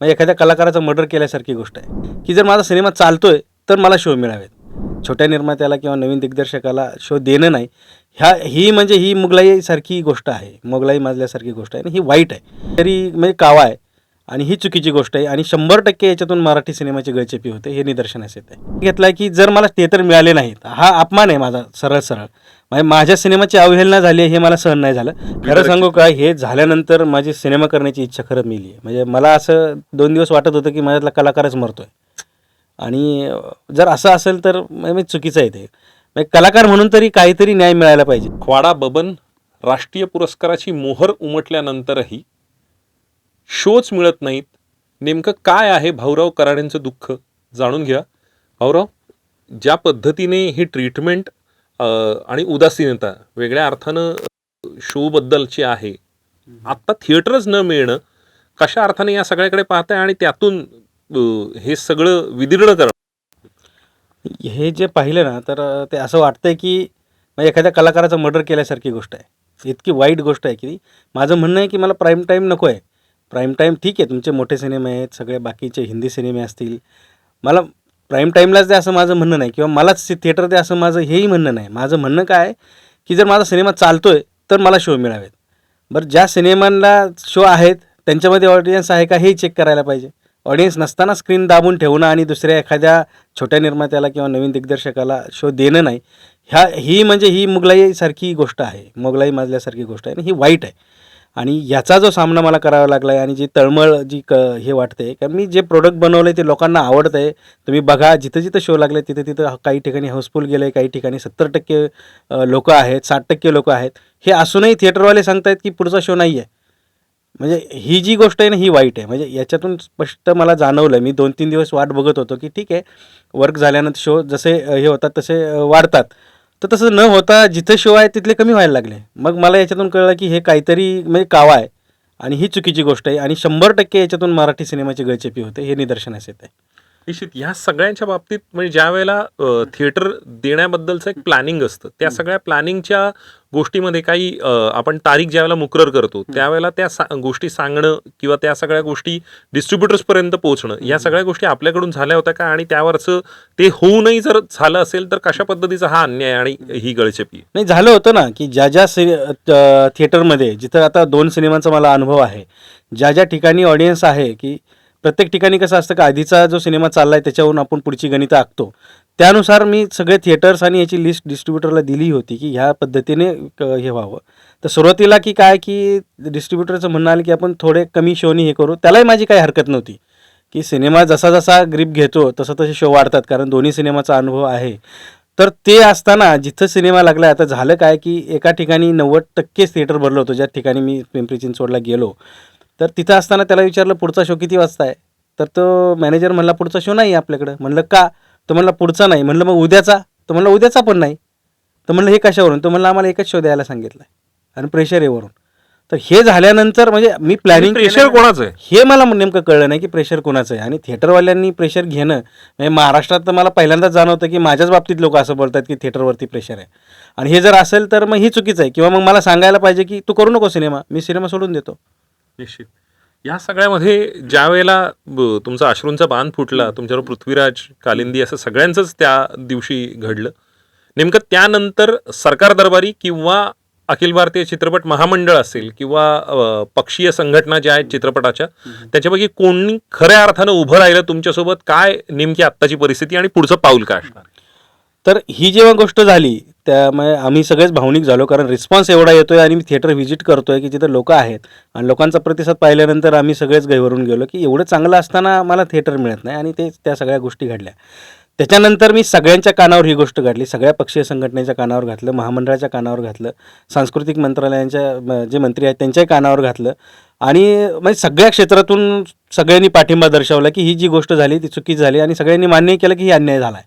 म्हणजे एखाद्या कलाकाराचा मर्डर केल्यासारखी गोष्ट आहे. की जर माझा सिनेमा चालतोय तर मला शो मिळावेत. छोट्या निर्मात्याला किंवा नवीन दिग्दर्शकाला शो देणं नाही. ह्या ही म्हणजे ही मुगलाईसारखी गोष्ट आहे. मुगलाई माजल्यासारखी गोष्ट आहे. आणि ही वाईट आहे. तरी म्हणजे कावा आहे. आणि ही चुकीची गोष्ट आहे. आणि शंभर टक्के याच्यातून मराठी सिनेमाची गळचेपी होते हे निदर्शनास येत आहे. घेतला की जर मला थिएटर मिळाले नाहीत हा अपमान आहे माझा सरळ सरळ म्हणजे माझ्या सिनेमाची अवहेलना झाली आहे हे मला सहन नाही झालं. खरं सांगू का हे झाल्यानंतर माझी सिनेमा करण्याची इच्छा खरं मिली आहे. म्हणजे मला असं दोन दिवस वाटत होतं की माझ्यातला कलाकारच मरतोय. आणि जर असं असेल तर म्हणजे चुकीचं आहे ते. म्हणजे कलाकार म्हणून तरी काहीतरी न्याय मिळायला पाहिजे. ख्वाडा बबन राष्ट्रीय पुरस्काराची मोहर उमटल्यानंतरही शोच मिळत नाहीत. नेमकं काय आहे भाऊराव कराडेंचं दुःख? जाणून घ्या. भाऊराव ज्या पद्धतीने ही ट्रीटमेंट आणि उदासीनता वेगळ्या अर्थानं शोबद्दलची आहे. आत्ता थिएटरच न मिळणं कशा अर्थाने या सगळ्याकडे पाहताय आणि त्यातून हे सगळं विदीर्ण करणं? हे जे पाहिलं ना तर ते असं वाटतंय की एखाद्या कलाकाराचा मर्डर केल्यासारखी गोष्ट आहे. इतकी वाईट गोष्ट आहे की माझं म्हणणं आहे की मला प्राईम टाईम नको आहे प्राईम टाईम ठीक आहे तुमचे मोठे सिनेमे आहेत सगळे बाकीचे हिंदी सिनेमे असतील. मला प्राईम टाईमलाच द्या असं माझं म्हणणं नाही. किंवा मलाच थिएटर द्या असं माझं हेही म्हणणं नाही. माझं म्हणणं काय आहे? की जर माझा सिनेमा चालतो आहे तर मला शो मिळावेत. बरं ज्या सिनेमांना शो आहेत त्यांच्यामध्ये ऑडियन्स आहे का हे चेक करायला पाहिजे. ऑडियन्स नसताना स्क्रीन दाबून ठेवणं आणि दुसऱ्या एखाद्या छोट्या निर्मात्याला किंवा नवीन दिग्दर्शकाला शो देणं नाही. ह्या ही म्हणजे ही मुगलाईसारखी गोष्ट आहे. मुगलाई माजल्यासारखी गोष्ट आहे आणि ही वाईट आहे. आणि याचा जो सामना मला करावा लागला आहे आणि जी तळमळ जी क हे वाटते कारण मी जे प्रोडक्ट बनवलं आहे ते लोकांना आवडतं आहे तुम्ही बघा जिथं जिथं शो लागले तिथं तिथं काही ठिकाणी हाऊसफुल गेलं आहे काही ठिकाणी सत्तर टक्के लोक आहेत साठ टक्के लोक आहेत. हे असूनही थिएटरवाले सांगतायत की पुढचा शो नाही आहे म्हणजे ही जी गोष्ट आहे ना ही वाईट आहे. म्हणजे याच्यातून स्पष्ट मला जाणवलं मी दोन तीन दिवस वाट बघत होतो की ठीक आहे वर्क झाल्यानंतर शो जसे हे होतात तसे वाढतात. तर तसं न होता जिथं शो आहे तिथले कमी व्हायला लागले. मग मला याच्यातून कळलं की हे काहीतरी म्हणजे कावा आहे. आणि ही चुकीची गोष्ट आहे. आणि शंभर टक्के याच्यातून मराठी सिनेमाची गळचेपी होते. हे निदर्शनास येत आहे. निश्चित. ह्या सगळ्यांच्या बाबतीत म्हणजे ज्या वेळेला थिएटर देण्याबद्दलचं एक प्लॅनिंग असतं त्या सगळ्या प्लॅनिंगच्या गोष्टीमध्ये काही आपण तारीख ज्या वेळेला मुकरर करतो त्यावेळेला त्या सा- गोष्टी सांगणं किंवा त्या सगळ्या गोष्टी डिस्ट्रीब्युटर्स पर्यंत पोहोचणं या सगळ्या गोष्टी आपल्याकडून झाल्या होत्या का आणि त्यावरचं ते होऊनही जर झालं असेल तर कशा पद्धतीचा हा अन्याय आणि ही गळचेपी? नाही झालं होतं ना की ज्या ज्या थिएटरमध्ये जिथं आता दोन सिनेमांचा मला अनुभव आहे ज्या ज्या ठिकाणी ऑडियन्स आहे की प्रत्येक ठिकाणी कसं असतं का आधीचा जो सिनेमा चालला आहे त्याच्यावरून आपण पुढची गणितं आखतो. त्यानुसार मी सगळे थिएटर्स आणि याची लिस्ट डिस्ट्रीब्युटरला दिली होती की ह्या पद्धतीने क- हे व्हावं. तर सुरुवातीला की काय की डिस्ट्रीब्युटरचं म्हणणं आलं की आपण थोडे कमी शोनी हे करू. त्यालाही माझी काही हरकत नव्हती. की सिनेमा जसा जसा ग्रीप घेतो तसं तसे शो वाढतात कारण दोन्ही सिनेमाचा अनुभव आहे. तर ते असताना जिथं सिनेमा लागला आता झालं काय की एका ठिकाणी नव्वद टक्केच थिएटर भरलं होतं. ज्या ठिकाणी मी पिंपरी चिंचवडला गेलो. तर तिथं असताना त्याला विचारलं पुढचा शो किती वाजता आहे? तर तो मॅनेजर म्हणला पुढचा शो नाही आहे आपल्याकडं. म्हणलं का? तर म्हणला पुढचा नाही. म्हणलं मग उद्याचा? तर म्हणलं उद्याचा पण नाही. तर म्हणलं हे कशावरून? तर म्हणलं आम्हाला एकच शो द्यायला सांगितलं आहे. आणि प्रेशर येवरून तर हे झाल्यानंतर म्हणजे मी प्लॅनिंग प्रेशर कोणाचं आहे? हे मला नेमकं कळलं नाही की प्रेशर कोणाचं आहे. आणि थिएटरवाल्यांनी प्रेशर घेणं म्हणजे महाराष्ट्रात तर मला पहिल्यांदाच जाणवतं की माझ्याच बाबतीत लोक असं बोलतात की थिएटरवरती प्रेशर आहे. आणि हे जर असेल तर मग ही चुकीचं आहे. किंवा मग मला सांगायला पाहिजे की तू करू नको सिनेमा मी सिनेमा सोडून देतो. निश्चित. या सगळ्यामध्ये ज्या वेळेला तुमचा अश्रूंचा बांध फुटला तुमच्यावर पृथ्वीराज कालिंदी असं सगळ्यांचंच त्या दिवशी घडलं. नेमकं त्यानंतर सरकार दरबारी किंवा अखिल भारतीय चित्रपट महामंडळ असेल किंवा पक्षीय संघटना ज्या आहेत चित्रपटाच्या त्याच्यापैकी कोणी खऱ्या अर्थानं उभं राहिलं तुमच्यासोबत? काय नेमकी आत्ताची परिस्थिती आणि पुढचं पाऊल काय असणार? तर ही जेव्हा गोष्ट झाली त्यामुळे आम्ही सगळेच भावनिक झालो कारण रिस्पॉन्स एवढा येतो आहे आणि मी थिएटर व्हिजिट करतो आहे की जिथं लोकं आहेत. आणि लोकांचा प्रतिसाद पाहिल्यानंतर आम्ही सगळेच गैवरून गेलो की एवढं चांगलं असताना मला थिएटर मिळत नाही आणि ते त्या सगळ्या गोष्टी घडल्या. त्याच्यानंतर मी सगळ्यांच्या कानावर ही गोष्ट घडली सगळ्या पक्षीय संघटनेच्या कानावर घातलं महामंडळाच्या कानावर घातलं सांस्कृतिक मंत्रालयांच्या म, जे मंत्री आहेत त्यांच्याही कानावर घातलं. आणि म्हणजे सगळ्या क्षेत्रातून सगळ्यांनी पाठिंबा दर्शवला की ही जी गोष्ट झाली ती चुकीची झाली आणि सगळ्यांनी मान्य केलं की ही अन्याय झाला आहे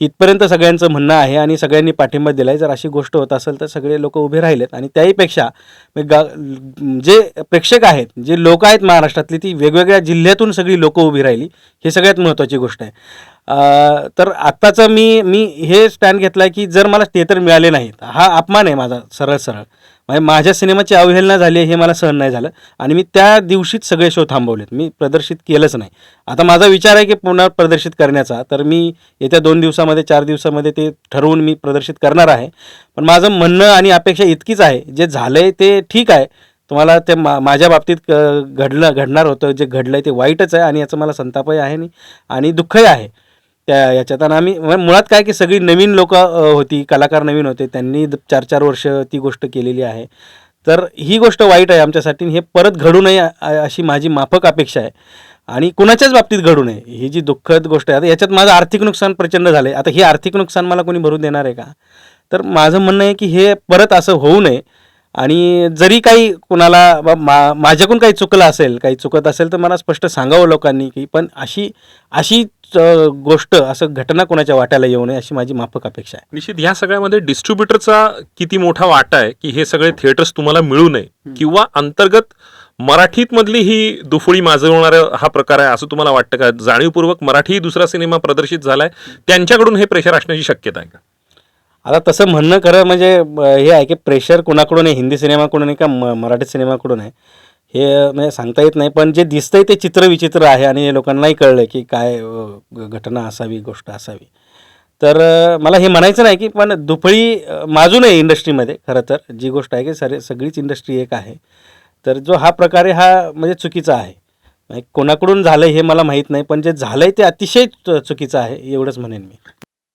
इथपर्यंत सगळ्यांचं म्हणणं आहे आणि सगळ्यांनी पाठिंबा दिला आहे जर अशी गोष्ट होत असेल तर सगळे लोक उभे राहिलेत. आणि त्याहीपेक्षा गा जे प्रेक्षक आहेत जे लोक आहेत महाराष्ट्रातली ती वेगवेगळ्या जिल्ह्यातून सगळी लोकं उभी राहिली. हे सगळ्यात महत्त्वाची गोष्ट आहे. तर आत्ताचं मी मी हे स्टँड घेतला आहे की जर मला ते तर मिळाले नाहीत हा अपमान आहे माझा सरळ सरळ म्हणजे माझ्या सिनेमाची अवहेलना झाली आहे हे मला सहन नाही झालं. आणि मी त्या दिवशीच सगळे शो थांबवलेत. मी प्रदर्शित केलंच नाही. आता माझा विचार आहे की पुन्हा प्रदर्शित करण्याचा. तर मी येत्या दोन दिवसामध्ये चार दिवसामध्ये ते ठरवून मी प्रदर्शित करणार आहे. पण माझं म्हणणं आणि अपेक्षा इतकीच आहे जे झालं आहे ते ठीक आहे. तुम्हाला ते मा माझ्या बाबतीत घडलं घडणार होतं. जे घडलं आहे ते वाईटच आहे आणि याचं मला संतापही आहे आणि दुःखही आहे. त्या याच्यात. आणि आम्ही म्हणजे मुळात काय की सगळी नवीन लोक होती कलाकार नवीन होते त्यांनी द- चार चार वर्ष ती गोष्ट केलेली आहे. तर ही गोष्ट वाईट आहे आमच्यासाठी हे परत घडू नये अशी माझी माफक अपेक्षा आहे. आणि कुणाच्याच बाबतीत घडू नये. ही जी दुःखद गोष्ट आहे आता याच्यात माझं आर्थिक नुकसान प्रचंड झालं आहे आता हे आर्थिक नुकसान मला कोणी भरून देणार आहे का? तर माझं म्हणणं आहे की हे परत असं होऊ नये. आणि जरी काही कुणाला मा माझ्याकडून काही चुकलं असेल काही चुकत असेल तर मला स्पष्ट सांगावं लोकांनी की पण अशी अशी गोष्ट असं घटना कोणाच्या वाट्याला येऊ नये अशी माझी माफक अपेक्षा आहे. निश्चित ह्या सगळ्यामध्ये डिस्ट्रीब्युटरचा किती मोठा वाटा आहे की हे सगळे थिएटर्स तुम्हाला मिळू नये किंवा अंतर्गत मराठीत मधली ही दुफळी माजवणारा हा प्रकार आहे असं तुम्हाला वाटतं का? जाणीवपूर्वक मराठी दुसरा सिनेमा प्रदर्शित झालाय. त्यांच्याकडून हे प्रेशर असण्याची शक्यता आहे का? आता तसं म्हणणं खरं म्हणजे हे आहे की प्रेशर कोणाकडून आहे? हिंदी सिनेमाकडून आहे का म मराठी सिनेमाकडून आहे? हे म्हणजे सांगता येत नाही पण जे दिसतंय ते चित्र विचित्र आहे आणि हे लोकांनाही कळलं की काय घटना असावी गोष्ट असावी. तर मला हे म्हणायचं नाही की पण दुफळी अ, माजू नये इंडस्ट्रीमध्ये खरं तर. जी गोष्ट आहे की सर सगळीच इंडस्ट्री एक आहे. तर जो हा प्रकार आहे हा म्हणजे चुकीचा आहे. म्हणजे कोणाकडून झालं हे मला माहीत नाही पण जे झालं आहे ते अतिशय चुकीचं आहे एवढंच म्हणेन मी.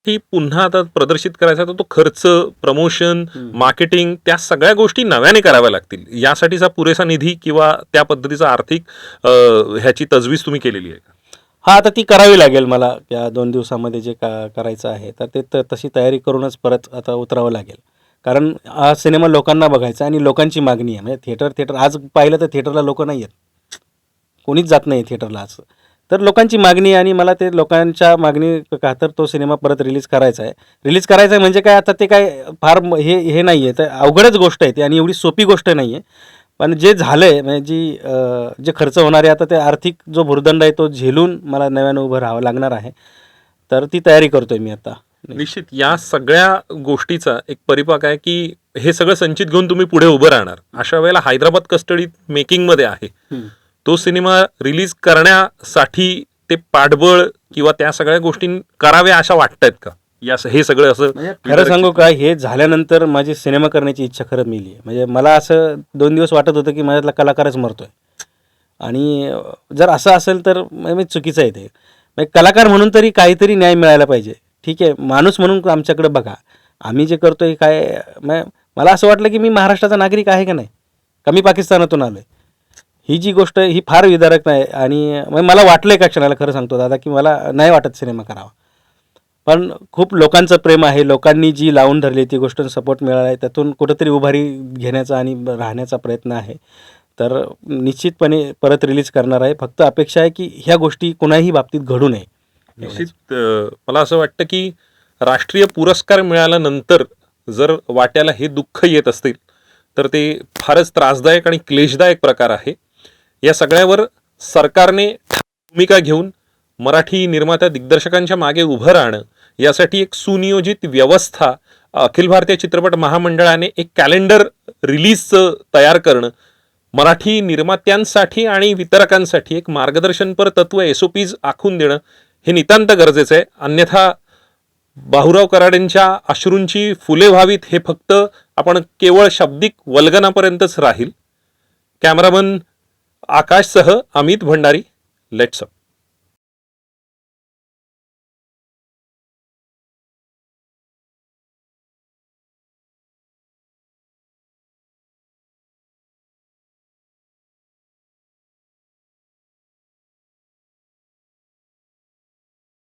की पुन्हा आता प्रदर्शित करायचा तर तो खर्च प्रमोशन मार्केटिंग त्या सगळ्या गोष्टी नव्याने कराव्या लागतील. यासाठीचा पुरेसा निधी किंवा त्या पद्धतीचा आर्थिक ह्याची तजवीज तुम्ही केलेली आहे हा आता ती करावी लागेल मला. या दोन दिवसामध्ये जे का करायचं आहे तर ते त तशी तयारी करूनच परत आता उतरावं लागेल. कारण हा सिनेमा लोकांना बघायचा आणि लोकांची मागणी आहे. म्हणजे थिएटर थिएटर आज पाहिलं तर थिएटरला लोक नाही आहेत कोणीच जात नाही थिएटरला आज. तर लोकांची मागणी आणि मला ते लोकांच्या मागणी खातर तो सिनेमा परत रिलीज करायचा आहे. रिलीज करायचा आहे म्हणजे काय आता ते काय फार हे हे नाही आहे तर अवघडच गोष्ट आहे ती आणि एवढी सोपी गोष्ट नाही आहे पण जे झालं आहे म्हणजे जी जे खर्च होणार आहे आता ते आर्थिक जो भुर्दंड आहे तो झेलून मला नव्यानं उभं राहावं लागणार आहे. तर ती तयारी करतोय मी आता. निश्चित. या सगळ्या गोष्टीचा एक परिपाक आहे की हे सगळं संचित घेऊन तुम्ही पुढे उभं राहणार. अशा वेळेला हैदराबाद कस्टडीत मेकिंगमध्ये आहे. तो सिनेमा रिलीज करण्यासाठी ते पाठबळ किंवा त्या सगळ्या गोष्टी कराव्या अशा वाटतायत का? या हे सगळं असं म्हणजे खरं सांगू का हे झाल्यानंतर माझी सिनेमा करण्याची इच्छा खरं मिली आहे. म्हणजे मला असं दोन दिवस वाटत होतं की माझ्यातला कलाकारच मरतोय. आणि जर असं असेल तर म्हणजे मी चुकीचं आहे ते. म्हणजे कलाकार म्हणून तरी काहीतरी न्याय मिळायला पाहिजे. ठीक आहे माणूस म्हणून आमच्याकडे बघा. आम्ही जे करतोय काय म्हणजे मला असं वाटलं की मी महाराष्ट्राचा नागरिक आहे का नाही? का मी पाकिस्तानातून आलो आहे ही जी गोष्ट आहे ही फार विदारक नाही आणि म्हणजे मला वाटलं एका क्षणाला खरं सांगतो दादा की मला नाही वाटत सिनेमा करावा. पण खूप लोकांचं प्रेम आहे लोकांनी जी लावून धरली ती गोष्ट सपोर्ट मिळाला आहे त्यातून कुठंतरी उभारी घेण्याचा आणि राहण्याचा प्रयत्न आहे. तर निश्चितपणे परत रिलीज करणार आहे. फक्त अपेक्षा आहे की ह्या गोष्टी कोणाही बाबतीत घडू नये. निश्चित मला असं वाटतं की राष्ट्रीय पुरस्कार मिळाल्यानंतर जर वाट्याला हे दुःख येत असतील तर ते फारच त्रासदायक आणि क्लेशदायक प्रकार आहे. या सगळ्यावर सरकारने भूमिका घेऊन मराठी निर्मात्या दिग्दर्शकांच्या मागे उभं राहणं यासाठी एक सुनियोजित व्यवस्था अखिल भारतीय चित्रपट महामंडळाने एक कॅलेंडर रिलीजचं तयार करणं मराठी निर्मात्यांसाठी आणि वितरकांसाठी एक मार्गदर्शनपर तत्व एस ओ पीज आखून देणं हे नितांत गरजेचं आहे. अन्यथा बाहुराव कराडेंच्या अश्रूंची फुले व्हावीत हे फक्त आपण केवळ शाब्दिक वल्गनापर्यंतच राहील. कॅमेरामन आकाशसह अमित भंडारी लेट्सअप